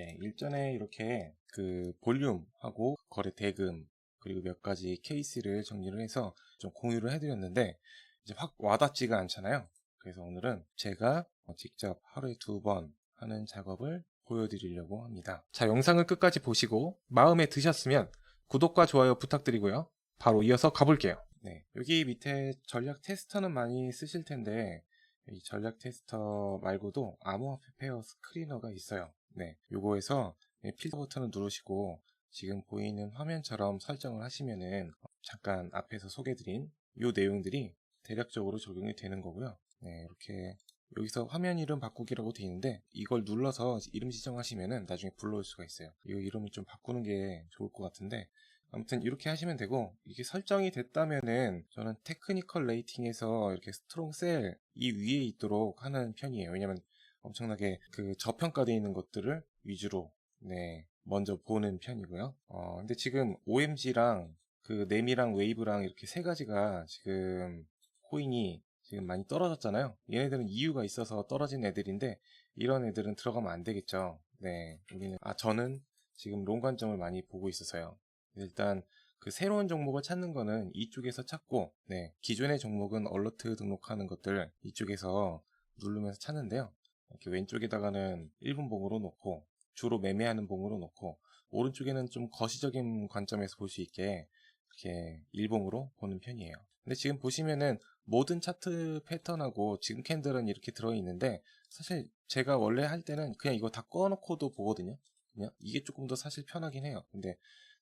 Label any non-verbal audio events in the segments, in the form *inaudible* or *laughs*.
네, 일전에 이렇게 그 볼륨하고 거래 대금 그리고 몇 가지 케이스를 정리를 해서 좀 공유를 해드렸는데 이제 확 와닿지가 않잖아요. 그래서 오늘은 제가 직접 하루에 두 번 하는 작업을 보여드리려고 합니다. 자, 영상을 끝까지 보시고 마음에 드셨으면 구독과 좋아요 부탁드리고요. 바로 이어서 가볼게요. 네, 여기 밑에 전략 테스터는 많이 쓰실 텐데 이 전략 테스터 말고도 암호화폐 페어 스크리너가 있어요. 네, 요거에서 필터 버튼을 누르시고 지금 보이는 화면처럼 설정을 하시면은 잠깐 앞에서 소개드린 요 내용들이 대략적으로 적용이 되는 거고요. 네, 이렇게 여기서 화면 이름 바꾸기라고 되어 있는데 이걸 눌러서 이름 지정하시면은 나중에 불러올 수가 있어요. 이 이름을 좀 바꾸는 게 좋을 것 같은데 아무튼 이렇게 하시면 되고 이게 설정이 됐다면은 저는 테크니컬 레이팅에서 이렇게 스트롱 셀 이 위에 있도록 하는 편이에요. 왜냐면 엄청나게 그 저평가되어 있는 것들을 위주로 네 먼저 보는 편이고요. 어 근데 지금 OMG랑 그 네미랑 웨이브랑 이렇게 세 가지가 지금 코인이 지금 많이 떨어졌잖아요. 얘네들은 이유가 있어서 떨어진 애들인데 이런 애들은 들어가면 안 되겠죠. 네, 우리는 아 저는 지금 롱 관점을 많이 보고 있어서요. 일단 그 새로운 종목을 찾는 거는 이쪽에서 찾고 네, 기존의 종목은 얼러트 등록하는 것들 이쪽에서 누르면서 찾는데요. 이렇게 왼쪽에다가는 1분 봉으로 놓고 주로 매매하는 봉으로 놓고 오른쪽에는 좀 거시적인 관점에서 볼 수 있게 이렇게 일봉으로 보는 편이에요. 근데 지금 보시면은 모든 차트 패턴하고 지금 캔들은 이렇게 들어있는데 사실 제가 원래 할 때는 그냥 이거 다 꺼놓고도 보거든요. 그냥 이게 조금 더 사실 편하긴 해요. 근데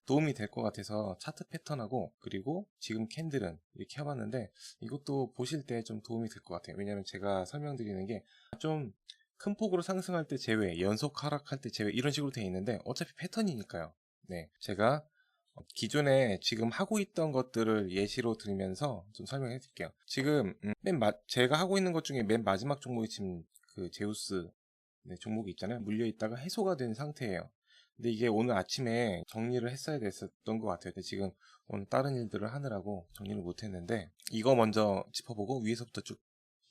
도움이 될 것 같아서 차트 패턴하고 그리고 지금 캔들은 이렇게 해봤는데 이것도 보실 때 좀 도움이 될 것 같아요. 왜냐면 제가 설명드리는 게 좀 큰 폭으로 상승할 때 제외, 연속 하락할 때 제외 이런 식으로 되어 있는데 어차피 패턴이니까요. 네, 제가 기존에 지금 하고 있던 것들을 예시로 들면서 좀 설명해 드릴게요. 지금 음, 맨 마, 제가 하고 있는 것 중에 맨 마지막 종목이 지금 그 제우스 네, 종목이 있잖아요. 물려 있다가 해소가 된 상태예요. 근데 이게 오늘 아침에 정리를 했어야 됐었던 것 같아요. 근데 지금 오늘 다른 일들을 하느라고 정리를 못 했는데 이거 먼저 짚어보고 위에서부터 쭉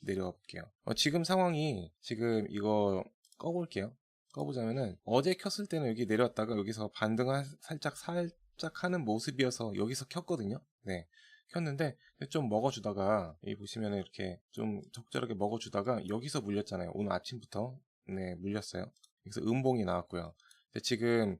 내려가 볼게요. 어, 지금 상황이 지금 이거 꺼볼게요. 꺼보자면은 어제 켰을 때는 여기 내려왔다가 여기서 반등을 살짝 살짝 하는 모습이어서 여기서 켰거든요. 네. 켰는데 좀 먹어주다가 여기 보시면 이렇게 좀 적절하게 먹어주다가 여기서 물렸잖아요. 오늘 아침부터 네 물렸어요. 여기서 음봉이 나왔고요. 지금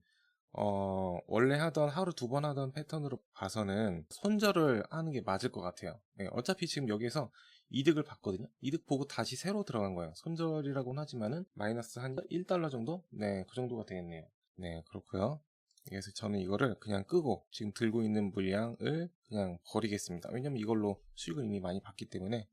어, 원래 하던 하루 두 번 하던 패턴으로 봐서는 손절을 하는 게 맞을 것 같아요. 네, 어차피 지금 여기서 이득을 봤거든요. 이득 보고 다시 새로 들어간 거예요. 손절이라고는 하지만은 마이너스 한 1달러 정도? 네, 그 정도가 되겠네요. 네, 그렇고요. 그래서 저는 이거를 그냥 끄고 지금 들고 있는 물량을 그냥 버리겠습니다. 왜냐면 이걸로 수익을 이미 많이 봤기 때문에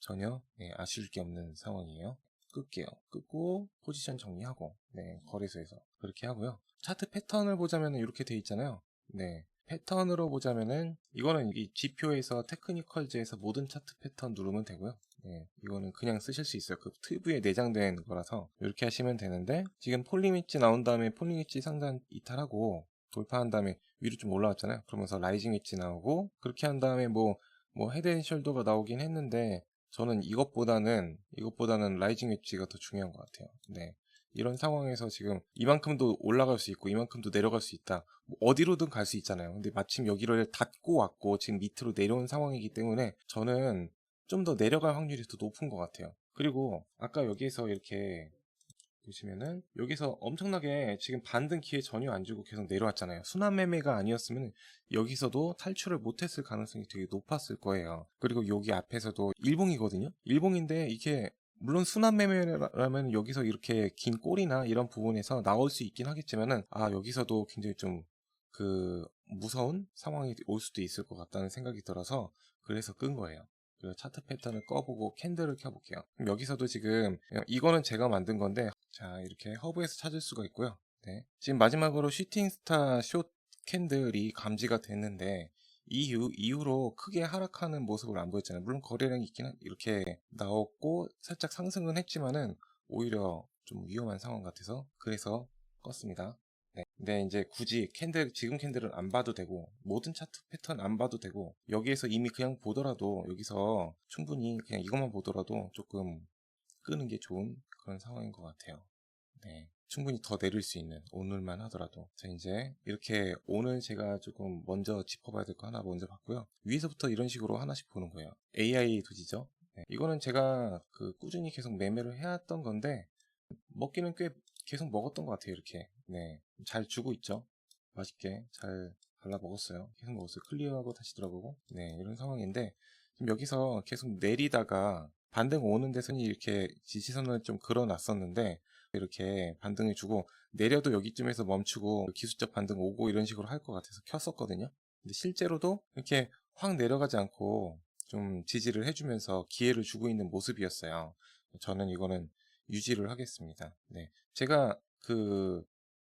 전혀 네, 아쉬울 게 없는 상황이에요. 끌게요. 끄고 포지션 정리하고 네 거래소에서 그렇게 하고요. 차트 패턴을 보자면 이렇게 돼 있잖아요. 네 패턴으로 보자면은 이거는 이 지표에서 테크니컬즈에서 모든 차트 패턴 누르면 되고요. 네, 이거는 그냥 쓰실 수 있어요. 그 튜브에 내장된 거라서 이렇게 하시면 되는데 지금 웨지 나온 다음에 웨지 상단 이탈하고 돌파한 다음에 위로 좀 올라왔잖아요. 그러면서 라이징 웨지 나오고 그렇게 한 다음에 뭐뭐 헤드 앤 숄더가 나오긴 했는데 저는 이것보다는 이것보다는 라이징 웨지가 더 중요한 것 같아요. 네. 이런 상황에서 지금 이만큼도 올라갈 수 있고 이만큼도 내려갈 수 있다. 뭐 어디로든 갈 수 있잖아요. 근데 마침 여기를 닫고 왔고 지금 밑으로 내려온 상황이기 때문에 저는 좀 더 내려갈 확률이 더 높은 것 같아요. 그리고 아까 여기에서 이렇게 보시면은 여기서 엄청나게 지금 반등 기회 전혀 안 주고 계속 내려왔잖아요. 순환 매매가 아니었으면 여기서도 탈출을 못했을 가능성이 되게 높았을 거예요. 그리고 여기 앞에서도 일봉이거든요. 일봉인데 이게 물론 순환 매매라면 여기서 이렇게 긴 꼬리나 이런 부분에서 나올 수 있긴 하겠지만은 아 여기서도 굉장히 좀 그 무서운 상황이 올 수도 있을 것 같다는 생각이 들어서 그래서 끈 거예요. 그리고 차트 패턴을 꺼보고 캔들을 켜볼게요. 여기서도 지금 이거는 제가 만든 건데 자 이렇게 허브에서 찾을 수가 있고요. 네. 지금 마지막으로 슈팅스타 숏 캔들이 감지가 됐는데 이후 이후로 크게 하락하는 모습을 안 보였잖아요. 물론 거래량이 있긴 한 이렇게 나왔고 살짝 상승은 했지만은 오히려 좀 위험한 상황 같아서 그래서 껐습니다. 네. 근데 이제 굳이 캔들 지금 캔들은 안 봐도 되고 모든 차트 패턴 안 봐도 되고 여기에서 이미 그냥 보더라도 여기서 충분히 그냥 이것만 보더라도 조금 끄는 게 좋은 그런 상황인 것 같아요. 네. 충분히 더 내릴 수 있는 오늘만 하더라도. 자 이제 이렇게 오늘 제가 조금 먼저 짚어봐야 될 거 하나 먼저 봤고요. 위에서부터 이런 식으로 하나씩 보는 거예요. AI 도지죠? 네, 이거는 제가 그 꾸준히 계속 매매를 해왔던 건데 먹기는 꽤 계속 먹었던 것 같아요 이렇게. 네잘 주고 있죠? 맛있게 잘 발라 먹었어요. 계속 먹었어요. 클리어하고 다시 들어가고. 네 이런 상황인데 지금 여기서 계속 내리다가 반등 오는 데서는 이렇게 지지선을 좀 그어놨었는데 이렇게 반등을 주고 내려도 여기쯤에서 멈추고 기술적 반등 오고 이런 식으로 할 것 같아서 켰었거든요. 근데 실제로도 이렇게 확 내려가지 않고 좀 지지를 해주면서 기회를 주고 있는 모습이었어요. 저는 이거는 유지를 하겠습니다. 네. 제가 그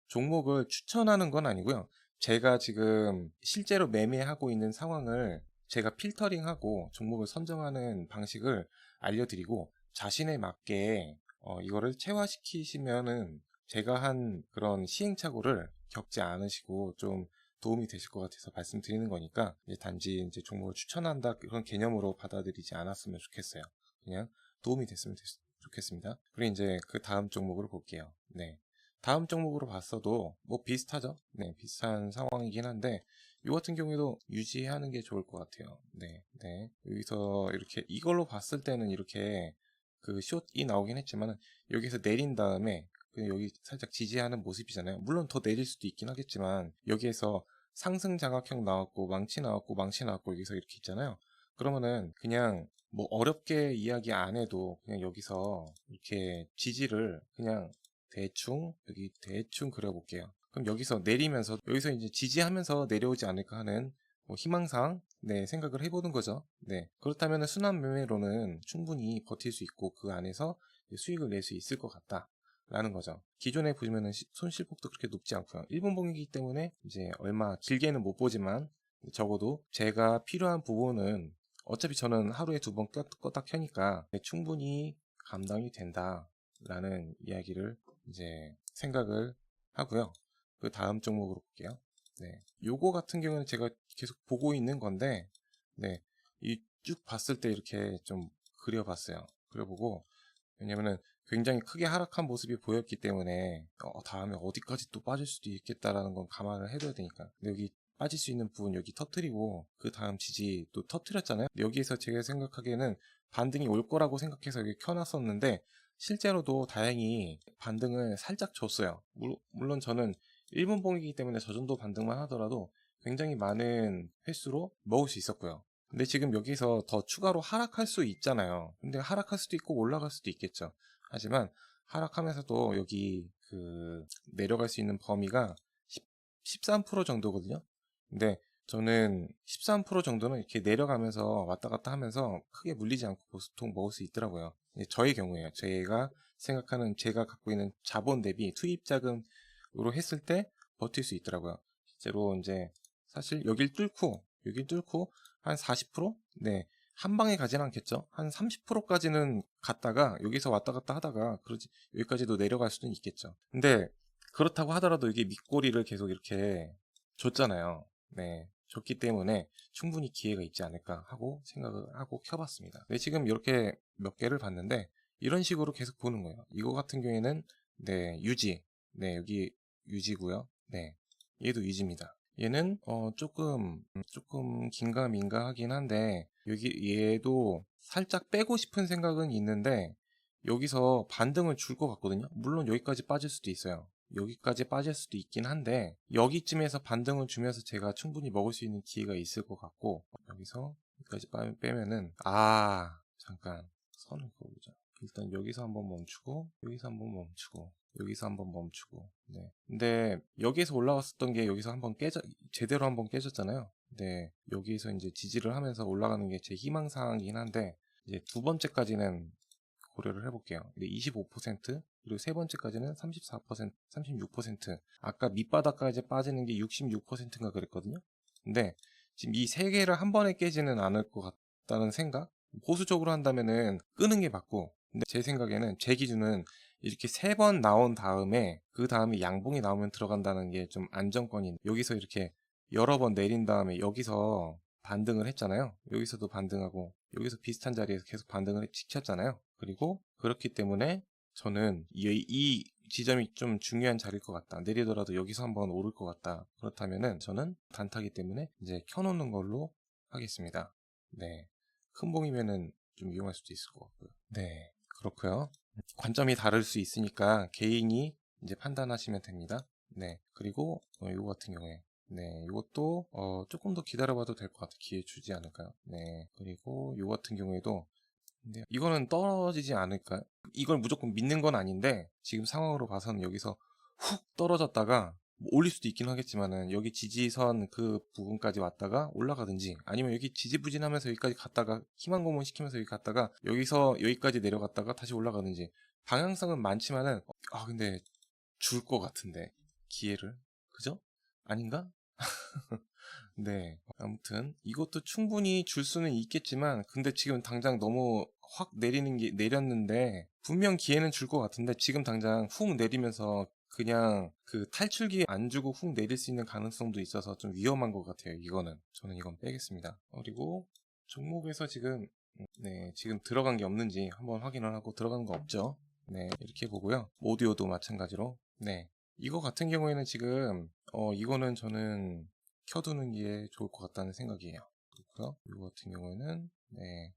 종목을 추천하는 건 아니고요. 제가 지금 실제로 매매하고 있는 상황을 제가 필터링하고 종목을 선정하는 방식을 알려드리고 자신에 맞게 어, 이거를 체화시키시면은 제가 한 그런 시행착오를 겪지 않으시고 좀 도움이 되실 것 같아서 말씀드리는 거니까 이제 단지 이제 종목을 추천한다 그런 개념으로 받아들이지 않았으면 좋겠어요. 그냥 도움이 됐으면 됐, 좋겠습니다. 그리고 이제 그 다음 종목으로 볼게요. 네. 다음 종목으로 봤어도 뭐 비슷하죠. 네, 비슷한 상황이긴 한데 이 같은 경우에도 유지하는 게 좋을 것 같아요. 네, 네. 여기서 이렇게 이걸로 봤을 때는 이렇게 그 숏이 나오긴 했지만 여기서 내린 다음에 그 여기 살짝 지지하는 모습이잖아요. 물론 더 내릴 수도 있긴 하겠지만 여기에서 상승 자각형 나왔고 망치 나왔고 망치 나왔고 여기서 이렇게 있잖아요. 그러면은 그냥 뭐 어렵게 이야기 안 해도 그냥 여기서 이렇게 지지를 그냥 대충 여기 대충 그려볼게요. 그럼 여기서 내리면서 여기서 이제 지지하면서 내려오지 않을까 하는 뭐 희망상 네 생각을 해보는 거죠. 네 그렇다면 순환 매매로는 충분히 버틸 수 있고 그 안에서 수익을 낼 수 있을 것 같다. 라는 거죠. 기존에 보시면은 손실폭도 그렇게 높지 않고요. 1분 봉이기 때문에 이제 얼마 길게는 못 보지만 적어도 제가 필요한 부분은 어차피 저는 하루에 두 번 껐다 켜니까 충분히 감당이 된다 라는 이야기를 이제 생각을 하고요. 그 다음 종목으로 볼게요. 네. 요거 같은 경우는 제가 계속 보고 있는 건데, 네. 이 쭉 봤을 때 이렇게 좀 그려봤어요. 그려보고, 왜냐면은 굉장히 크게 하락한 모습이 보였기 때문에, 어, 다음에 어디까지 또 빠질 수도 있겠다라는 건 감안을 해둬야 되니까. 여기 빠질 수 있는 부분 여기 터트리고, 그 다음 지지 또 터트렸잖아요. 여기에서 제가 생각하기에는 반등이 올 거라고 생각해서 여기 켜놨었는데, 실제로도 다행히 반등을 살짝 줬어요. 물론 저는 1분 봉이기 때문에 저 정도 반등만 하더라도 굉장히 많은 횟수로 먹을 수 있었고요. 근데 지금 여기서 더 추가로 하락할 수 있잖아요. 근데 하락할 수도 있고 올라갈 수도 있겠죠. 하지만 하락하면서도 여기 그 내려갈 수 있는 범위가 13% 정도거든요. 근데 저는 13% 정도는 이렇게 내려가면서 왔다 갔다 하면서 크게 물리지 않고 보수통 먹을 수 있더라고요. 저의 경우에요. 제가 생각하는 제가 갖고 있는 자본 대비 투입 자금으로 했을 때 버틸 수 있더라고요. 실제로 이제 사실 여길 뚫고 여길 뚫고 한 40%? 네. 한 방에 가진 않겠죠. 한 30%까지는 갔다가 여기서 왔다 갔다 하다가 그러지 여기까지도 내려갈 수는 있겠죠. 근데 그렇다고 하더라도 이게 밑꼬리를 계속 이렇게 줬잖아요. 네. 줬기 때문에 충분히 기회가 있지 않을까 하고 생각을 하고 켜봤습니다. 네, 지금 이렇게 몇 개를 봤는데 이런 식으로 계속 보는 거예요. 이거 같은 경우에는 네 유지, 네 여기 유지고요. 네 얘도 유지입니다. 얘는 어 조금 조금 긴가민가 하긴 한데 여기 얘도 살짝 빼고 싶은 생각은 있는데 여기서 반등을 줄 것 같거든요. 물론 여기까지 빠질 수도 있어요. 여기까지 빠질 수도 있긴 한데 여기쯤에서 반등을 주면서 제가 충분히 먹을 수 있는 기회가 있을 것 같고 여기서 여기까지 빼면은 아 잠깐 선을 그어보자 일단 여기서 한번 멈추고 여기서 한번 멈추고 여기서 한번 멈추고 네 근데 여기에서 올라갔었던 게 여기서 한번 깨져 제대로 한번 깨졌잖아요 네 여기에서 이제 지지를 하면서 올라가는 게 제 희망 사항이긴 한데 이제 두 번째까지는 고려를 해볼게요. 25% 그리고 세 번째까지는 34%, 36% 아까 밑바닥까지 빠지는 게 66%인가 그랬거든요. 근데 지금 이 세 개를 한 번에 깨지는 않을 것 같다는 생각? 보수적으로 한다면은 끄는 게 맞고 근데 제 생각에는 제 기준은 이렇게 세 번 나온 다음에 그 다음에 양봉이 나오면 들어간다는 게 좀 안정권인 여기서 이렇게 여러 번 내린 다음에 여기서 반등을 했잖아요. 여기서도 반등하고 여기서 비슷한 자리에서 계속 반등을 시켰잖아요. 그리고 그렇기 때문에 저는 이, 이 지점이 좀 중요한 자리일 것 같다. 내리더라도 여기서 한번 오를 것 같다. 그렇다면은 저는 단타기 때문에 이제 켜놓는 걸로 하겠습니다. 네. 큰 봉이면은 좀 위험할 수도 있을 것 같고요. 네. 그렇고요. 관점이 다를 수 있으니까 개인이 이제 판단하시면 됩니다. 네. 그리고 어, 이거 같은 경우에 네, 이것도 어, 조금 더 기다려봐도 될 것 같아. 기회 주지 않을까요? 네. 그리고 이거 같은 경우에도 근데 이거는 떨어지지 않을까요? 이걸 무조건 믿는 건 아닌데 지금 상황으로 봐서는 여기서 훅 떨어졌다가 뭐 올릴 수도 있긴 하겠지만은 여기 지지선 그 부분까지 왔다가 올라가든지 아니면 여기 지지부진하면서 여기까지 갔다가 희망 고문 시키면서 여기 갔다가 여기서 여기까지 내려갔다가 다시 올라가든지 방향성은 많지만은 아 근데 줄 것 같은데 기회를 그죠? 아닌가? *laughs* 네. 아무튼 이것도 충분히 줄 수는 있겠지만 근데 지금 당장 너무 확 내리는 게 내렸는데 분명 기회는 줄 것 같은데 지금 당장 훅 내리면서 그냥 그 탈출기 안 주고 훅 내릴 수 있는 가능성도 있어서 좀 위험한 것 같아요. 이거는 저는 이건 빼겠습니다. 그리고 종목에서 지금 네 지금 들어간 게 없는지 한번 확인을 하고 들어간 거 없죠. 네 이렇게 보고요. 오디오도 마찬가지로 네 이거 같은 경우에는 지금 어 이거는 저는 켜두는 게 좋을 것 같다는 생각이에요. 그렇고요. 이거 같은 경우에는 네,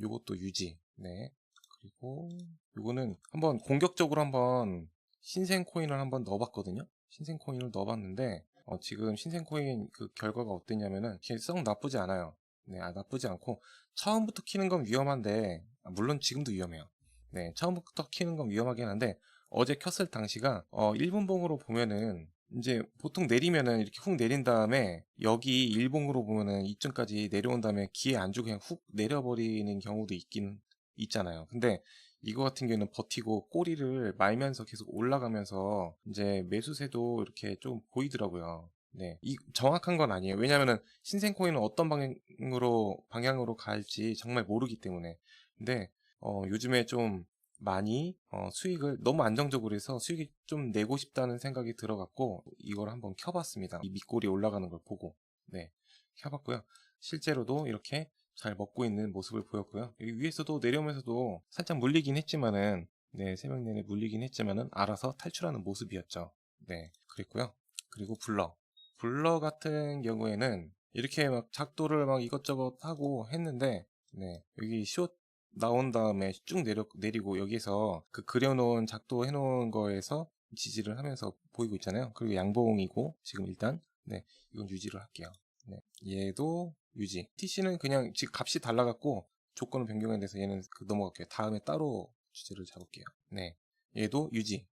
요것도 유지. 네. 그리고 요거는 한번 공격적으로 한번 신생 코인을 한번 넣어봤거든요. 신생 코인을 넣어봤는데 어, 지금 신생 코인 그 결과가 어땠냐면은 썩 나쁘지 않아요. 네, 아, 나쁘지 않고 처음부터 키는 건 위험한데 아, 물론 지금도 위험해요. 네, 처음부터 키는 건 위험하긴 한데 어제 켰을 당시가 어, 1분봉으로 보면은 이제 보통 내리면은 이렇게 훅 내린 다음에 여기 일봉으로 보면은 이쯤까지 내려온 다음에 기회 안 주고 그냥 훅 내려버리는 경우도 있긴 있잖아요. 근데 이거 같은 경우는 버티고 꼬리를 말면서 계속 올라가면서 이제 매수세도 이렇게 좀 보이더라고요. 네. 이 정확한 건 아니에요. 왜냐면은 신생 코인은 어떤 방향으로 방향으로 갈지 정말 모르기 때문에. 근데 어 요즘에 좀 많이 어, 수익을 너무 안정적으로 해서 수익이 좀 내고 싶다는 생각이 들어갔고 이걸 한번 켜봤습니다. 이 밑골이 올라가는 걸 보고 네 켜봤고요. 실제로도 이렇게 잘 먹고 있는 모습을 보였고요. 여기 위에서도 내려오면서도 살짝 물리긴 했지만은 네 새벽 내내 물리긴 했지만은 알아서 탈출하는 모습이었죠. 네 그랬고요. 그리고 블러 블러 같은 경우에는 이렇게 막 작도를 막 이것저것 하고 했는데 네 여기 숏 나온 다음에 쭉 내려, 내리고 여기서 그 그려놓은 작도 해놓은 거에서 지지를 하면서 보이고 있잖아요. 그리고 양봉이고 지금 일단 네 이건 유지를 할게요. 네 얘도 유지. TC는 그냥 지금 값이 달라갖고 조건을 변경에 대해서 얘는 그 넘어갈게요. 다음에 따로 주제를 잡을게요. 네 얘도 유지.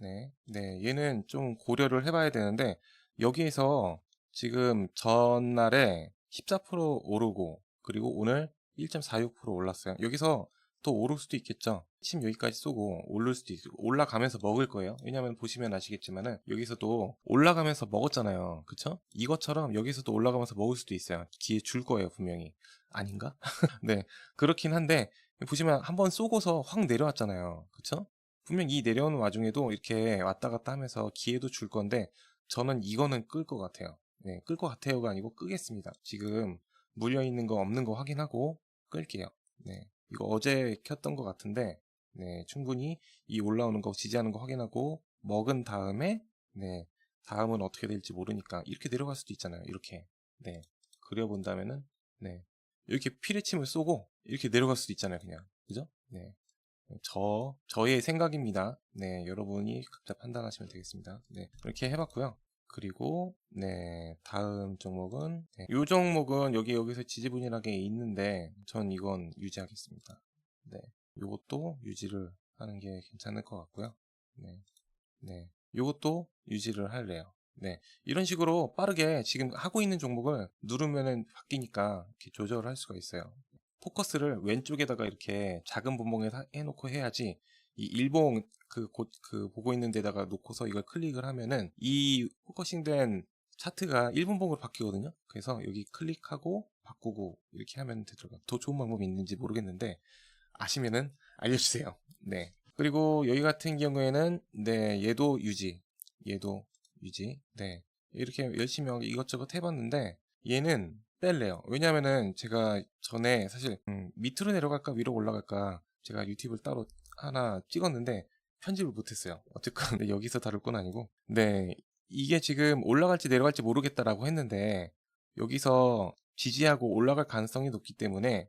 네, 네 얘는 좀 고려를 해봐야 되는데 여기에서 지금 전날에 14% 오르고 그리고 오늘 1.46% 올랐어요. 여기서 더 오를 수도 있겠죠. 침 여기까지 쏘고 오를 수도 있고 올라가면서 먹을 거예요. 왜냐면 보시면 아시겠지만은 여기서도 올라가면서 먹었잖아요. 그쵸? 이것처럼 여기서도 올라가면서 먹을 수도 있어요. 기회 줄 거예요, 분명히. 아닌가? *laughs* 네. 그렇긴 한데 보시면 한 번 쏘고서 확 내려왔잖아요. 그쵸? 분명 이 내려오는 와중에도 이렇게 왔다 갔다 하면서 기회도 줄 건데 저는 이거는 끌 것 같아요. 네, 끌 것 같아요가 아니고 끄겠습니다. 지금 물려 있는 거 없는 거 확인하고 끌게요. 네. 이거 어제 켰던 것 같은데, 네. 충분히 이 올라오는 거 지지하는 거 확인하고 먹은 다음에, 네. 다음은 어떻게 될지 모르니까 이렇게 내려갈 수도 있잖아요. 이렇게. 네. 그려본다면은, 네. 이렇게 피레침을 쏘고 이렇게 내려갈 수도 있잖아요. 그냥. 그죠? 네. 저, 저의 생각입니다. 네. 여러분이 각자 판단하시면 되겠습니다. 네. 이렇게 해봤고요. 그리고 네 다음 종목은 네, 이 종목은 여기 여기서 지지분열하게 있는데 전 이건 유지하겠습니다. 네, 이것도 유지를 하는 게 괜찮을 것 같고요. 네, 네, 이것도 유지를 할래요. 네, 이런 식으로 빠르게 지금 하고 있는 종목을 누르면은 바뀌니까 이렇게 조절을 할 수가 있어요. 포커스를 왼쪽에다가 이렇게 작은 분봉에 해놓고 해야지 이 일봉 그, 곧, 그, 보고 있는 데다가 놓고서 이걸 클릭을 하면은 이 포커싱된 차트가 1분봉으로 바뀌거든요. 그래서 여기 클릭하고 바꾸고 이렇게 하면 되더라고요. 더 좋은 방법이 있는지 모르겠는데 아시면은 알려주세요. *laughs* 네. 그리고 여기 같은 경우에는 네, 얘도 유지. 얘도 유지. 네. 이렇게 열심히 이것저것 해봤는데 얘는 뺄래요. 왜냐면은 제가 전에 사실 음, 밑으로 내려갈까 위로 올라갈까 제가 유튜브를 따로 하나 찍었는데 편집을 못했어요. 어쨌건 네, 여기서 다룰 건 아니고. 네, 이게 지금 올라갈지 내려갈지 모르겠다라고 했는데 여기서 지지하고 올라갈 가능성이 높기 때문에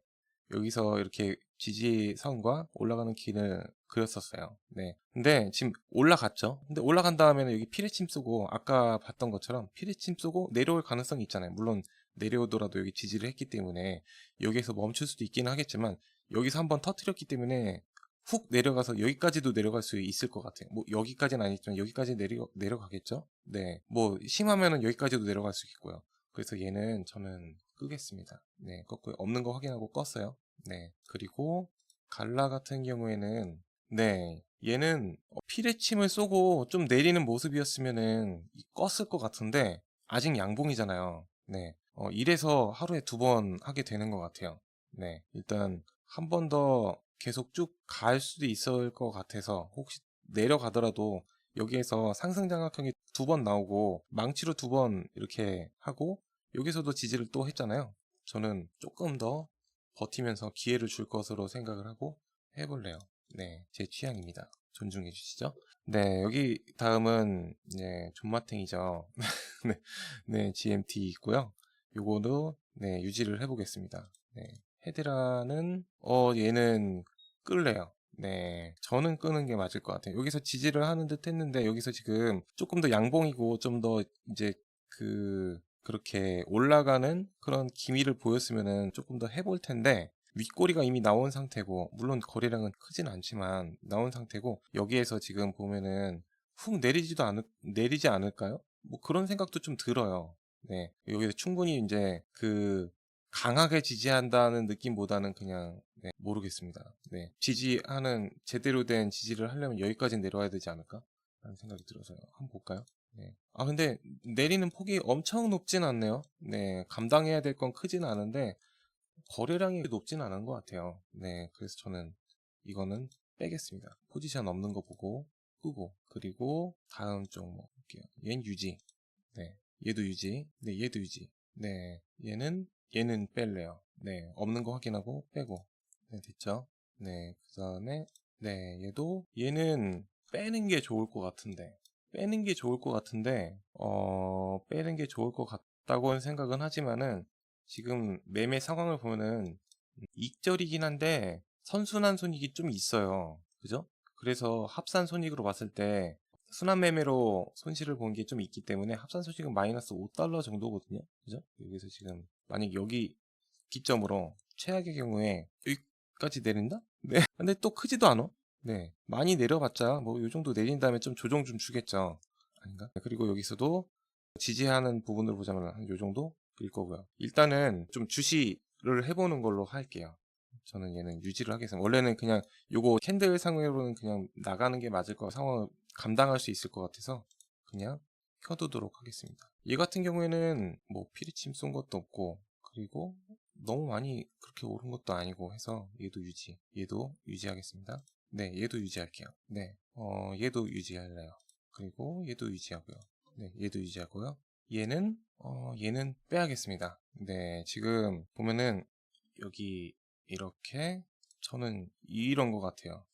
여기서 이렇게 지지선과 올라가는 길을 그렸었어요. 네. 근데 지금 올라갔죠. 근데 올라간 다음에는 여기 피레침 쏘고 아까 봤던 것처럼 피레침 쏘고 내려올 가능성이 있잖아요. 물론 내려오더라도 여기 지지를 했기 때문에 여기에서 멈출 수도 있기는 하겠지만 여기서 한번 터트렸기 때문에 훅 내려가서 여기까지도 내려갈 수 있을 것 같아요. 뭐 여기까지는 아니지만 여기까지 내려 내려가겠죠. 네. 뭐 심하면은 여기까지도 내려갈 수 있고요. 그래서 얘는 저는 끄겠습니다. 네, 껐고요. 없는 거 확인하고 껐어요. 네. 그리고 갈라 같은 경우에는 네, 얘는 피레침을 쏘고 좀 내리는 모습이었으면은 껐을 것 같은데 아직 양봉이잖아요. 네. 어, 이래서 하루에 두 번 하게 되는 것 같아요. 네. 일단 한 번 더 계속 쭉 갈 수도 있을 것 같아서 혹시 내려가더라도 여기에서 상승 장악형이 두 번 나오고 망치로 두 번 이렇게 하고 여기서도 지지를 또 했잖아요. 저는 조금 더 버티면서 기회를 줄 것으로 생각을 하고 해볼래요. 네, 제 취향입니다. 존중해 주시죠. 네, 여기 다음은 네, 존마탱이죠. *laughs* 네, 네, GMT 있고요. 요거도 네, 유지를 해보겠습니다. 네, 헤드라는 어 얘는 끌래요. 네, 저는 끄는 게 맞을 것 같아요. 여기서 지지를 하는 듯 했는데 여기서 지금 조금 더 양봉이고 좀 더 이제 그 그렇게 올라가는 그런 기미를 보였으면은 조금 더 해볼 텐데 윗꼬리가 이미 나온 상태고 물론 거래량은 크진 않지만 나온 상태고 여기에서 지금 보면은 훅 내리지도 않을 내리지 않을까요? 뭐 그런 생각도 좀 들어요. 네 여기서 충분히 이제 그 강하게 지지한다는 느낌보다는 그냥 네, 모르겠습니다. 네 지지하는 제대로 된 지지를 하려면 여기까지 내려와야 되지 않을까? 라는 생각이 들어서요. 한번 볼까요? 네. 아, 근데 내리는 폭이 엄청 높진 않네요. 네. 감당해야 될 건 크진 않은데, 거래량이 높진 않은 것 같아요. 네. 그래서 저는 이거는 빼겠습니다. 포지션 없는 거 보고, 끄고, 그리고 다음 종목 볼게요. 얘는 유지. 네. 얘도 유지. 네. 얘도 유지. 네. 얘는, 얘는 뺄래요. 네. 없는 거 확인하고, 빼고. 네. 됐죠? 네. 그 다음에, 네. 얘도, 얘는 빼는 게 좋을 것 같은데, 빼는 게 좋을 것 같은데, 어, 빼는 게 좋을 것 같다고는 생각은 하지만은, 지금 매매 상황을 보면은, 익절이긴 한데, 선순환 손익이 좀 있어요. 그죠? 그래서 합산 손익으로 봤을 때, 순환 매매로 손실을 본 게 좀 있기 때문에, 합산 손익은 마이너스 5달러 정도거든요. 그죠? 여기서 지금, 만약 여기 기점으로, 최악의 경우에, 까지 내린다? 네. *laughs* 근데 또 크지도 않아. 네. 많이 내려봤자 뭐 요 정도 내린 다음에 좀 조정 좀 주겠죠. 아닌가? 그리고 여기서도 지지하는 부분을 보자면 한 요 정도일 거고요. 일단은 좀 주시를 해보는 걸로 할게요. 저는 얘는 유지를 하겠습니다. 원래는 그냥 요거 캔들 상으로는 그냥 나가는 게 맞을 거 상황을 감당할 수 있을 것 같아서 그냥 켜두도록 하겠습니다. 얘 같은 경우에는 뭐 피리침 쏜 것도 없고 그리고 너무 많이 그렇게 오른 것도 아니고 해서 얘도 유지, 얘도 유지하겠습니다. 네, 얘도 유지할게요. 네, 어, 얘도 유지할래요. 그리고 얘도 유지하고요. 네, 얘도 유지하고요. 얘는, 어, 얘는 빼야겠습니다. 네, 지금 보면은 여기 이렇게 저는 이런 것 같아요.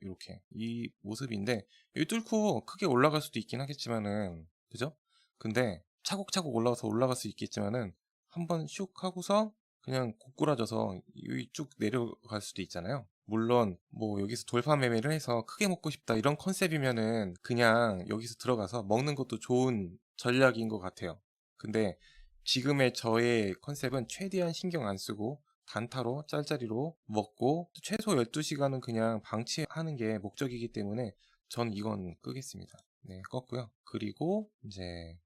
이렇게 이 모습인데 여기 뚫고 크게 올라갈 수도 있긴 하겠지만은 그죠? 근데 차곡차곡 올라가서 올라갈 수 있겠지만은 한번 슉 하고서 그냥 고꾸라져서 여기 쭉 내려갈 수도 있잖아요. 물론 뭐 여기서 돌파 매매를 해서 크게 먹고 싶다 이런 컨셉이면은 그냥 여기서 들어가서 먹는 것도 좋은 전략인 것 같아요. 근데 지금의 저의 컨셉은 최대한 신경 안 쓰고 단타로 짤짤이로 먹고 최소 12시간은 그냥 방치하는 게 목적이기 때문에 전 이건 끄겠습니다. 네, 껐고요. 그리고 이제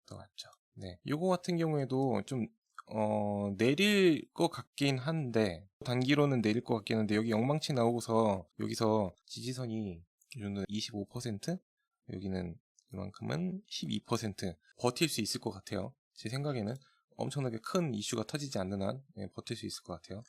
들어갔죠. 네, 요거 같은 경우에도 좀 어, 내릴 것 같긴 한데, 단기로는 내릴 것 같긴 한데, 여기 영망치 나오고서, 여기서 지지선이 기준으로 25%? 여기는 이만큼은 12% 버틸 수 있을 것 같아요. 제 생각에는 엄청나게 큰 이슈가 터지지 않는 한 네, 버틸 수 있을 것 같아요.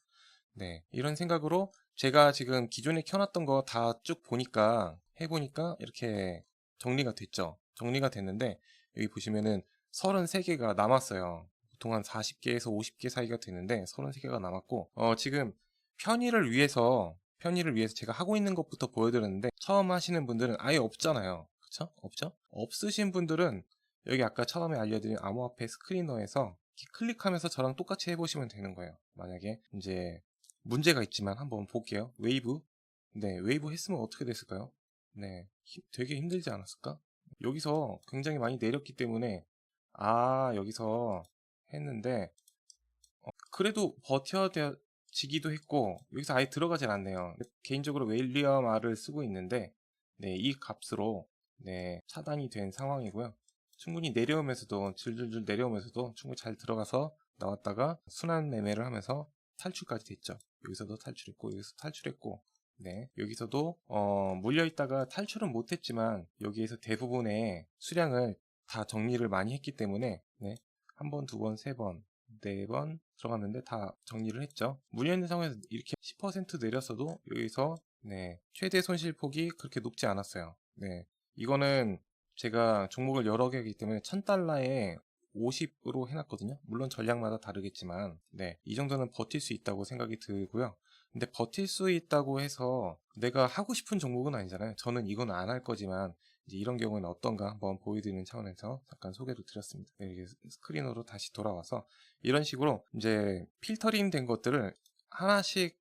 네. 이런 생각으로 제가 지금 기존에 켜놨던 거 다 쭉 보니까, 해보니까 이렇게 정리가 됐죠. 정리가 됐는데, 여기 보시면은 33개가 남았어요. 보통 한 40개에서 50개 사이가 되는데 33개가 남았고 어, 지금 편의를 위해서 편의를 위해서 제가 하고 있는 것부터 보여드렸는데 처음 하시는 분들은 아예 없잖아요. 그쵸? 없죠? 없으신 분들은 여기 아까 처음에 알려드린 암호화폐 스크리너에서 클릭하면서 저랑 똑같이 해보시면 되는 거예요. 만약에 이제 문제가 있지만 한번 볼게요. 웨이브. 네, 웨이브 했으면 어떻게 됐을까요? 네, 힘- 되게 힘들지 않았을까? 여기서 굉장히 많이 내렸기 때문에 아 여기서 했는데 어, 그래도 버텨지기도 했고 여기서 아예 들어가질 않네요. 개인적으로 웨일리엄 R을 쓰고 있는데 네, 이 값으로 네, 차단이 된 상황이고요. 충분히 내려오면서도 줄줄줄 내려오면서도 충분히 잘 들어가서 나왔다가 순환 매매를 하면서 탈출까지 됐죠. 여기서도 탈출했고 여기서 탈출했고 네, 여기서도 어, 물려있다가 탈출은 못했지만 여기에서 대부분의 수량을 다 정리를 많이 했기 때문에 네, 한 번, 두 번, 세 번, 네 번 들어갔는데 다 정리를 했죠. 물려있는 상황에서 이렇게 10% 내렸어도 여기서 네, 최대 손실 폭이 그렇게 높지 않았어요. 네, 이거는 제가 종목을 여러 개 하기 때문에 1000달러에 50으로 해놨거든요. 물론 전략마다 다르겠지만, 네, 이 정도는 버틸 수 있다고 생각이 들고요. 근데 버틸 수 있다고 해서 내가 하고 싶은 종목은 아니잖아요. 저는 이건 안 할 거지만, 이런 경우는 어떤가 한번 보여드리는 차원에서 잠깐 소개를 드렸습니다. 네, 이렇게 스크린으로 다시 돌아와서 이런 식으로 이제 필터링 된 것들을 하나씩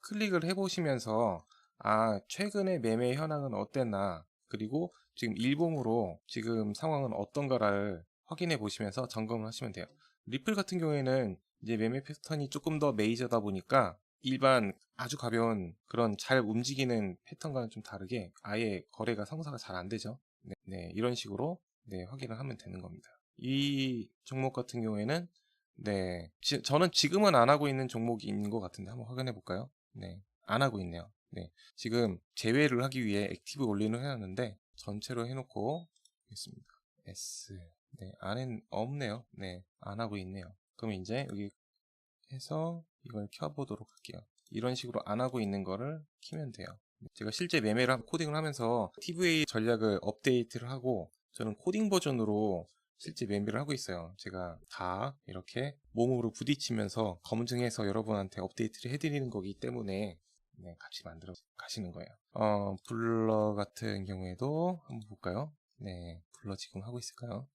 클릭을 해보시면서 아, 최근의 매매 현황은 어땠나, 그리고 지금 일봉으로 지금 상황은 어떤가를 확인해 보시면서 점검을 하시면 돼요. 리플 같은 경우에는 이제 매매 패턴이 조금 더 메이저다 보니까 일반 아주 가벼운 그런 잘 움직이는 패턴과는 좀 다르게 아예 거래가 성사가 잘 안 되죠. 네, 네, 이런 식으로 네, 확인을 하면 되는 겁니다. 이 종목 같은 경우에는 네, 지- 저는 지금은 안 하고 있는 종목인 것 같은데 한번 확인해 볼까요? 네, 안 하고 있네요. 네, 지금 제외를 하기 위해 액티브 올린을 해놨는데 전체로 해놓고 있습니다. S 네 안엔 없네요. 네 안 하고 있네요. 그럼 이제 여기 해서 이걸 켜보도록 할게요. 이런 식으로 안 하고 있는 거를 키면 돼요. 제가 실제 매매를 하고 코딩을 하면서 TVA 전략을 업데이트를 하고 저는 코딩 버전으로 실제 매매를 하고 있어요. 제가 다 이렇게 몸으로 부딪히면서 검증해서 여러분한테 업데이트를 해드리는 거기 때문에 네, 같이 만들어 가시는 거예요. 어, 블러 같은 경우에도 한번 볼까요? 네, 블러 지금 하고 있을까요?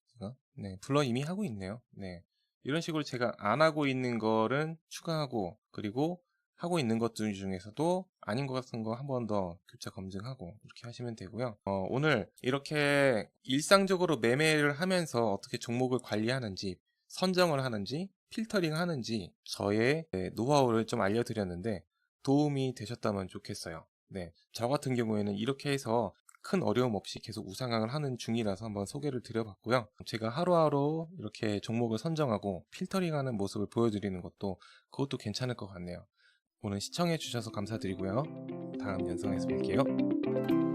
네, 블러 이미 하고 있네요. 네, 이런 식으로 제가 안 하고 있는 거는 추가하고 그리고 하고 있는 것들 중에서도 아닌 것 같은 거 한 번 더 교차 검증하고 이렇게 하시면 되고요. 어, 오늘 이렇게 일상적으로 매매를 하면서 어떻게 종목을 관리하는지 선정을 하는지 필터링 하는지 저의 네, 노하우를 좀 알려드렸는데 도움이 되셨다면 좋겠어요. 네, 저 같은 경우에는 이렇게 해서 큰 어려움 없이 계속 우상향을 하는 중이라서 한번 소개를 드려봤고요. 제가 하루하루 이렇게 종목을 선정하고 필터링하는 모습을 보여드리는 것도 그것도 괜찮을 것 같네요. 오늘 시청해주셔서 감사드리고요. 다음 영상에서 뵐게요.